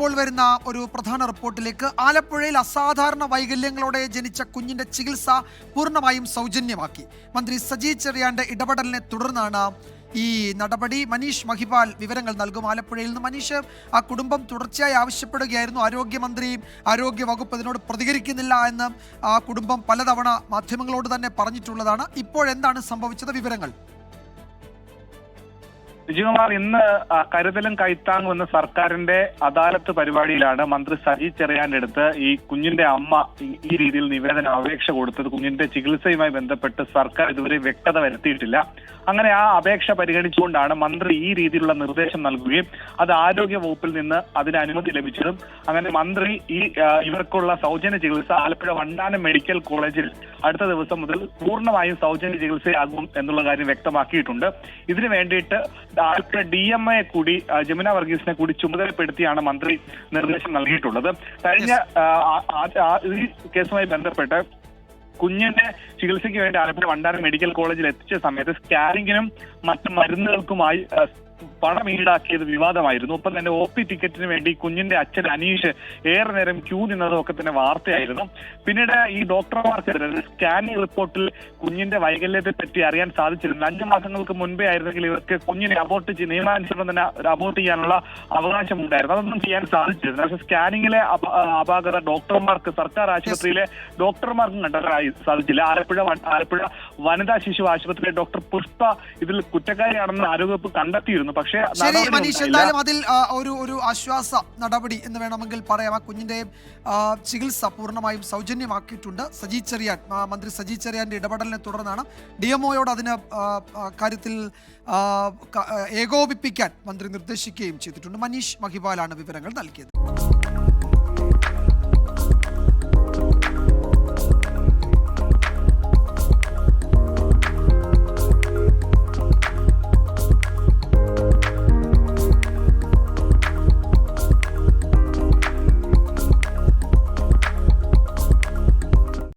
ഇപ്പോൾ വരുന്ന ഒരു പ്രധാന റിപ്പോർട്ടിലേക്ക് ആലപ്പുഴയിൽ അസാധാരണ വൈകല്യങ്ങളോടെ ജനിച്ച കുഞ്ഞിന്റെ ചികിത്സ പൂർണമായും സൗജന്യമാക്കി. മന്ത്രി സജി ചെറിയാന്റെ ഇടപെടലിനെ തുടർന്നാണ് ഈ നടപടി. മനീഷ് മഹിപാൽ വിവരങ്ങൾ നൽകും. ആലപ്പുഴയിൽ നിന്ന് മനീഷ് ആ കുടുംബം തുടർച്ചയായി ആവശ്യപ്പെടുകയായിരുന്നു. ആരോഗ്യമന്ത്രിയും ആരോഗ്യ വകുപ്പ് ഇതിനോട് പ്രതികരിക്കുന്നില്ല എന്ന് ആ കുടുംബം പലതവണ മാധ്യമങ്ങളോട് തന്നെ പറഞ്ഞിട്ടുള്ളതാണ്. ഇപ്പോഴെന്താണ് സംഭവിച്ചത്? വിവരങ്ങൾ. വിജയകുമാർ ഇന്ന് കരുതലും കൈത്താങ്ങും എന്ന സർക്കാരിന്റെ അദാലത്ത് പരിപാടിയിലാണ് മന്ത്രി സജി ചെറിയാന്റെ അടുത്ത് ഈ കുഞ്ഞിന്റെ അമ്മ ഈ രീതിയിൽ നിവേദന അപേക്ഷ കൊടുത്തത്. കുഞ്ഞിന്റെ ചികിത്സയുമായി ബന്ധപ്പെട്ട് സർക്കാർ ഇതുവരെ വ്യക്തത വരുത്തിയിട്ടില്ല. അങ്ങനെ ആ അപേക്ഷ പരിഗണിച്ചുകൊണ്ടാണ് മന്ത്രി ഈ രീതിയിലുള്ള നിർദ്ദേശം നൽകുകയും അത് ആരോഗ്യ വകുപ്പിൽ നിന്ന് അതിന് അനുമതി ലഭിച്ചതും. അങ്ങനെ മന്ത്രി ഈ ഇവർക്കുള്ള സൗജന്യ ചികിത്സ ആലപ്പുഴ വണ്ടാനം മെഡിക്കൽ കോളേജിൽ അടുത്ത ദിവസം മുതൽ പൂർണമായും സൗജന്യ ചികിത്സയാകും എന്നുള്ള കാര്യം വ്യക്തമാക്കിയിട്ടുണ്ട്. ഇതിനു വേണ്ടിയിട്ട് ആലപ്പുഴ ഡി എം എ കൂടി ജമുന വർഗീസിനെ കൂടി ചുമതലപ്പെടുത്തിയാണ് മന്ത്രി നിർദ്ദേശം നൽകിയിട്ടുള്ളത്. കഴിഞ്ഞ ഈ കേസുമായി ബന്ധപ്പെട്ട് കുഞ്ഞിന്റെ ചികിത്സയ്ക്ക് വേണ്ടി ആലപ്പുഴ വണ്ടാനം മെഡിക്കൽ കോളേജിൽ എത്തിച്ച സമയത്ത് സ്കാനിങ്ങിനും മറ്റു മരുന്നുകൾക്കുമായി പണം ഈടാക്കിയത് വിവാദമായിരുന്നു. ഒപ്പം തന്നെ ഒ പി ടിക്കറ്റിന് വേണ്ടി കുഞ്ഞിന്റെ അച്ഛൻ അനീഷ് ഏറെ നേരം ക്യൂ നിന്നതും ഒക്കെ തന്നെ വാർത്തയായിരുന്നു. പിന്നീട് ഈ ഡോക്ടർമാർക്കെതിരെ സ്കാനിംഗ് റിപ്പോർട്ടിൽ കുഞ്ഞിന്റെ വൈകല്യത്തെ പറ്റി അറിയാൻ സാധിച്ചിരുന്നു. അഞ്ചു മാസങ്ങൾക്ക് മുൻപേ ആയിരുന്നെങ്കിൽ ഇവർക്ക് കുഞ്ഞിനെ അബോർട്ട് ചെയ്ത് നിയമാനുസരണം തന്നെ അബോർട്ട് ചെയ്യാനുള്ള അവകാശം ഉണ്ടായിരുന്നു അതൊന്നും ചെയ്യാൻ സാധിച്ചിരുന്നു പക്ഷെ സ്കാനിങ്ങിലെ അപാകത ഡോക്ടർമാർക്ക് സർക്കാർ ആശുപത്രിയിലെ ഡോക്ടർമാർക്കും കണ്ടെത്താൻ സാധിച്ചില്ല. ആലപ്പുഴ ആലപ്പുഴ വനിതാ ശിശു ആശുപത്രിയിലെ ഡോക്ടർ പുഷ്പ ഇതിൽ കുറ്റക്കാരിയാണെന്ന് ആരോഗ്യവകുപ്പ് കണ്ടെത്തിയിരുന്നു. പക്ഷേ ശരി നടപടി മനീഷ് എന്തായാലും അതിൽ ഒരു ഒരു ആശ്വാസ നടപടി എന്ന് വേണമെങ്കിൽ പറയാം. ആ കുഞ്ഞിന്റെ ചികിത്സ പൂർണമായും സൗജന്യമാക്കിയിട്ടുണ്ട്. സജി ചെറിയാൻ മന്ത്രി സജി ചെറിയാന്റെ ഇടപെടലിനെ തുടർന്നാണ് ഡി എം ഒയോട് അതിന് കാര്യത്തിൽ ഏകോപിപ്പിക്കാൻ മന്ത്രി നിർദ്ദേശിക്കുകയും ചെയ്തിട്ടുണ്ട്. മനീഷ് മഹിപാലാണ് വിവരങ്ങൾ നൽകിയത്.